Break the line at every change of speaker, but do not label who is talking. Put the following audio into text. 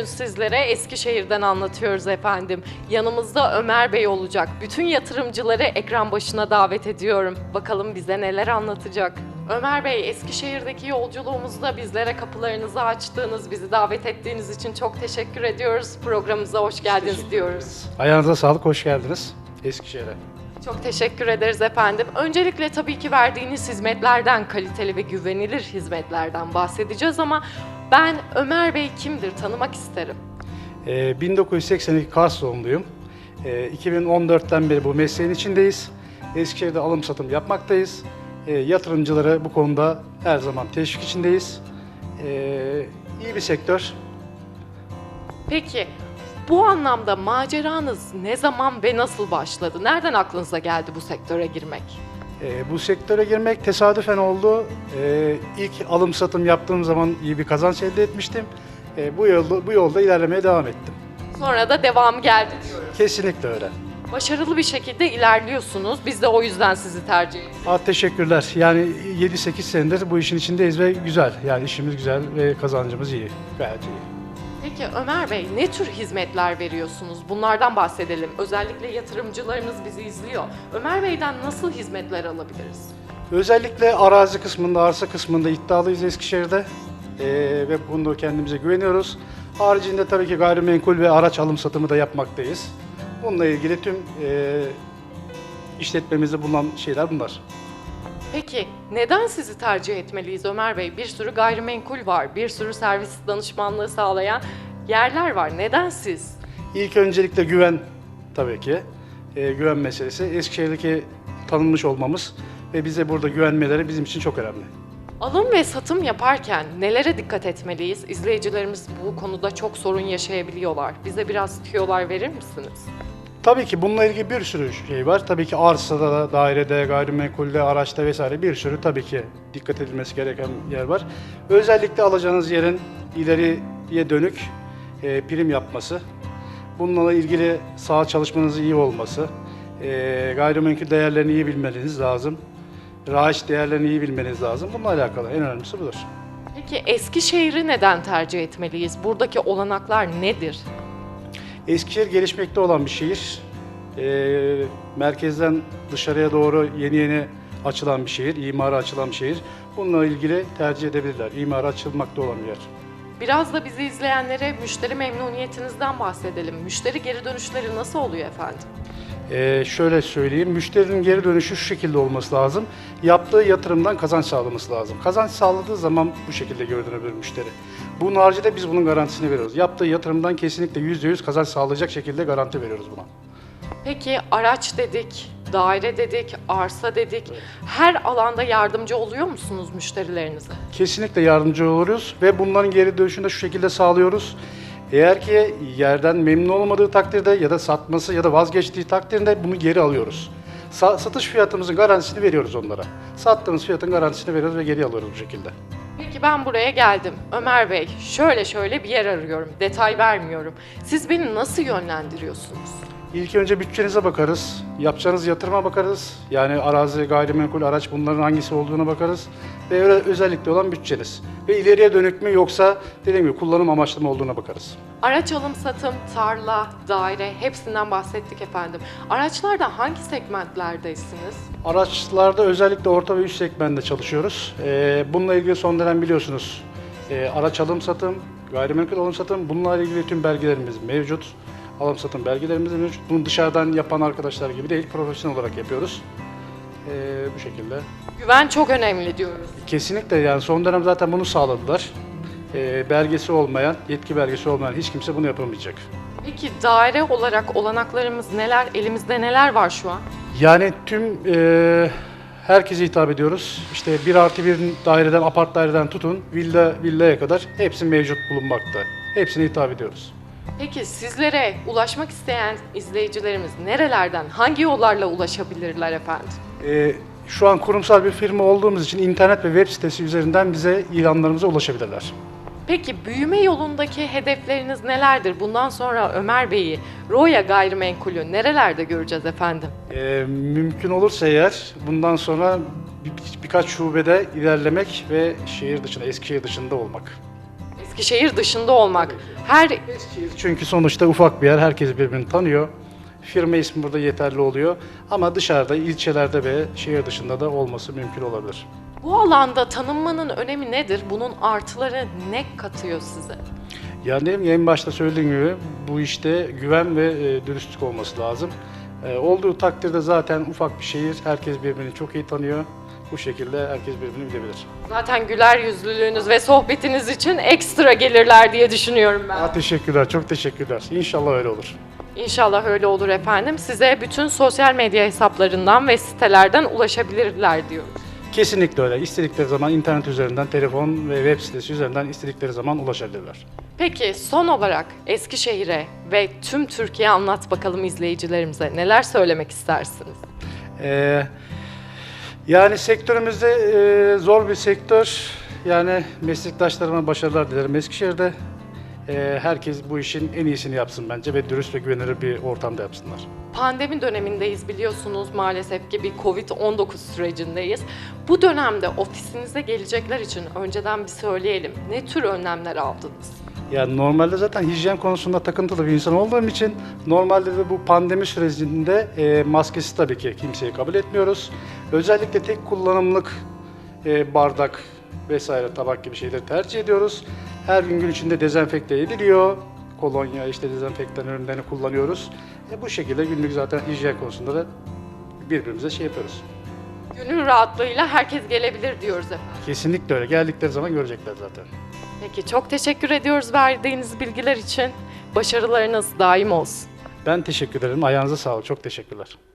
Bugün sizlere Eskişehir'den anlatıyoruz efendim. Yanımızda Ömer Bey olacak. Bütün yatırımcıları ekran başına davet ediyorum. Bakalım bize neler anlatacak. Ömer Bey, Eskişehir'deki yolculuğumuzda bizlere kapılarınızı açtığınız, bizi davet ettiğiniz için çok teşekkür ediyoruz. Programımıza hoş geldiniz diyoruz.
Ayağınıza sağlık, hoş geldiniz Eskişehir'e.
Çok teşekkür ederiz efendim. Öncelikle tabii ki verdiğiniz hizmetlerden, kaliteli ve güvenilir hizmetlerden bahsedeceğiz ama ben Ömer Bey kimdir tanımak isterim.
Ee, 1982 Kars doğumluyum. Ee, 2014'ten beri bu mesleğin içindeyiz. Eskişehir'de alım satım yapmaktayız. Ee, yatırımcıları bu konuda her zaman teşvik içindeyiz. Ee, iyi bir sektör.
Peki bu anlamda maceranız ne zaman ve nasıl başladı? Nereden aklınıza geldi bu sektöre girmek?
Ee, bu sektöre girmek tesadüfen oldu. Ee, ilk alım satım yaptığım zaman iyi bir kazanç elde etmiştim. Ee, bu yolda bu yolda ilerlemeye devam ettim.
Sonra da devam geldi diyoruz.
Kesinlikle öyle.
Başarılı bir şekilde ilerliyorsunuz. Biz de o yüzden sizi tercih ettik.
Aa, teşekkürler. Yani 7-8 senedir bu işin içindeyiz ve güzel. Yani işimiz güzel ve kazancımız iyi. Gayet iyi.
Peki Ömer Bey ne tür hizmetler veriyorsunuz? Bunlardan bahsedelim. Özellikle yatırımcılarımız bizi izliyor. Ömer Bey'den nasıl hizmetler alabiliriz?
Özellikle arazi kısmında, arsa kısmında iddialıyız Eskişehir'de. Ee, ve bunda kendimize güveniyoruz. Haricinde tabii ki gayrimenkul ve araç alım satımı da yapmaktayız. Bununla ilgili tüm e, işletmemizde bulunan şeyler bunlar.
Peki neden sizi tercih etmeliyiz Ömer Bey? Bir sürü gayrimenkul var, bir sürü servis danışmanlığı sağlayan yerler var. Neden siz?
İlk öncelikle güven tabii ki. Ee, güven meselesi. Eskişehir'deki tanınmış olmamız ve bize burada güvenmeleri bizim için çok önemli.
Alım ve satım yaparken nelere dikkat etmeliyiz? İzleyicilerimiz bu konuda çok sorun yaşayabiliyorlar. Bize biraz tüyolar verir misiniz?
Tabii ki bununla ilgili bir sürü şey var. Tabii ki arsada, da, dairede, gayrimenkulde, araçta vesaire bir sürü tabii ki dikkat edilmesi gereken yer var. Özellikle alacağınız yerin ileriye dönük e, prim yapması, bununla ilgili sağ çalışmanızın iyi olması, e, gayrimenkul değerlerini iyi bilmeniz lazım, rahiç değerlerini iyi bilmeniz lazım. Bununla alakalı en önemlisi budur.
Peki Eskişehir'i neden tercih etmeliyiz? Buradaki olanaklar nedir?
Eskişehir gelişmekte olan bir şehir. Ee, merkezden dışarıya doğru yeni yeni açılan bir şehir, imara açılan bir şehir. Bununla ilgili tercih edebilirler. İmara açılmakta olan bir yer.
Biraz da bizi izleyenlere müşteri memnuniyetinizden bahsedelim. Müşteri geri dönüşleri nasıl oluyor efendim?
Ee, şöyle söyleyeyim, müşterinin geri dönüşü şu şekilde olması lazım. Yaptığı yatırımdan kazanç sağlaması lazım. Kazanç sağladığı zaman bu şekilde geri dönebilir müşteri. Bunun haricinde biz bunun garantisini veriyoruz. Yaptığı yatırımdan kesinlikle %100 kazanç sağlayacak şekilde garanti veriyoruz buna.
Peki araç dedik, daire dedik, arsa dedik. Her alanda yardımcı oluyor musunuz müşterilerinize?
Kesinlikle yardımcı oluruz ve bunların geri dönüşünü de şu şekilde sağlıyoruz. Eğer ki yerden memnun olmadığı takdirde ya da satması ya da vazgeçtiği takdirde bunu geri alıyoruz. Sa- satış fiyatımızın garantisini veriyoruz onlara. Sattığımız fiyatın garantisini veriyoruz ve geri alıyoruz bu şekilde.
Peki ben buraya geldim. Ömer Bey, şöyle şöyle bir yer arıyorum. Detay vermiyorum. Siz beni nasıl yönlendiriyorsunuz?
İlk önce bütçenize bakarız, yapacağınız yatırıma bakarız. Yani arazi, gayrimenkul, araç bunların hangisi olduğuna bakarız. Ve özellikle olan bütçeniz. Ve ileriye dönük mü yoksa dediğim gibi kullanım amaçlı mı olduğuna bakarız.
Araç alım satım, tarla, daire hepsinden bahsettik efendim. Araçlarda hangi segmentlerdeysiniz?
Araçlarda özellikle orta ve üst segmentte çalışıyoruz. Ee, bununla ilgili son dönem biliyorsunuz e, araç alım satım, gayrimenkul alım satım bununla ilgili tüm belgelerimiz mevcut. Alım satım belgelerimiz mevcut. Bunu dışarıdan yapan arkadaşlar gibi değil, profesyonel olarak yapıyoruz. Ee, bu şekilde.
Güven çok önemli diyoruz.
Kesinlikle yani son dönem zaten bunu sağladılar. Ee, belgesi olmayan, yetki belgesi olmayan hiç kimse bunu yapamayacak.
Peki daire olarak olanaklarımız neler? Elimizde neler var şu an?
Yani tüm e, herkese hitap ediyoruz. İşte bir artı bir daireden, apart daireden tutun, villa villaya kadar hepsi mevcut bulunmakta. Hepsine hitap ediyoruz.
Peki sizlere ulaşmak isteyen izleyicilerimiz nerelerden, hangi yollarla ulaşabilirler efendim?
E, şu an kurumsal bir firma olduğumuz için internet ve web sitesi üzerinden bize ilanlarımıza ulaşabilirler.
Peki büyüme yolundaki hedefleriniz nelerdir? Bundan sonra Ömer Bey'i, Roya Gayrimenkul'ü nerelerde göreceğiz efendim?
E, mümkün olursa eğer bundan sonra bir- birkaç şubede ilerlemek ve şehir dışında, Eskişehir dışında olmak.
Eskişehir dışında olmak. Her
Eskişehir çünkü sonuçta ufak bir yer, herkes birbirini tanıyor. Firma ismi burada yeterli oluyor. Ama dışarıda, ilçelerde ve şehir dışında da olması mümkün olabilir.
bu alanda tanınmanın önemi nedir? Bunun artıları ne katıyor size?
Yani dedim ya, en başta söylediğim gibi bu işte güven ve e, dürüstlük olması lazım. E, olduğu takdirde zaten ufak bir şehir, herkes birbirini çok iyi tanıyor. Bu şekilde herkes birbirini bilebilir.
Zaten güler yüzlülüğünüz ve sohbetiniz için ekstra gelirler diye düşünüyorum ben.
Aa, teşekkürler, çok teşekkürler. İnşallah öyle olur.
İnşallah öyle olur efendim. Size bütün sosyal medya hesaplarından ve sitelerden ulaşabilirler diyoruz.
Kesinlikle öyle. İstedikleri zaman internet üzerinden, telefon ve web sitesi üzerinden istedikleri zaman ulaşabilirler.
Peki son olarak Eskişehir'e ve tüm Türkiye anlat bakalım izleyicilerimize. Neler söylemek istersiniz?
Ee, yani sektörümüzde e, zor bir sektör. Yani meslektaşlarıma başarılar dilerim Eskişehir'de. E, herkes bu işin en iyisini yapsın bence ve dürüst ve güvenilir bir ortamda yapsınlar.
Pandemi dönemindeyiz biliyorsunuz maalesef ki bir Covid-19 sürecindeyiz. Bu dönemde ofisinize gelecekler için önceden bir söyleyelim. Ne tür önlemler aldınız?
Yani normalde zaten hijyen konusunda takıntılı bir insan olduğum için normalde de bu pandemi sürecinde e, maskesi tabii ki kimseyi kabul etmiyoruz. Özellikle tek kullanımlık e, bardak vesaire tabak gibi şeyleri tercih ediyoruz. Her gün gün içinde dezenfekte ediliyor. Kolonya işte dezenfektan ürünlerini kullanıyoruz. E, bu şekilde günlük zaten hijyen konusunda da birbirimize şey yapıyoruz.
Gönül rahatlığıyla herkes gelebilir diyoruz efendim.
Kesinlikle öyle. Geldikleri zaman görecekler zaten.
Peki çok teşekkür ediyoruz verdiğiniz bilgiler için. Başarılarınız daim olsun.
Ben teşekkür ederim. Ayağınıza sağlık. Çok teşekkürler.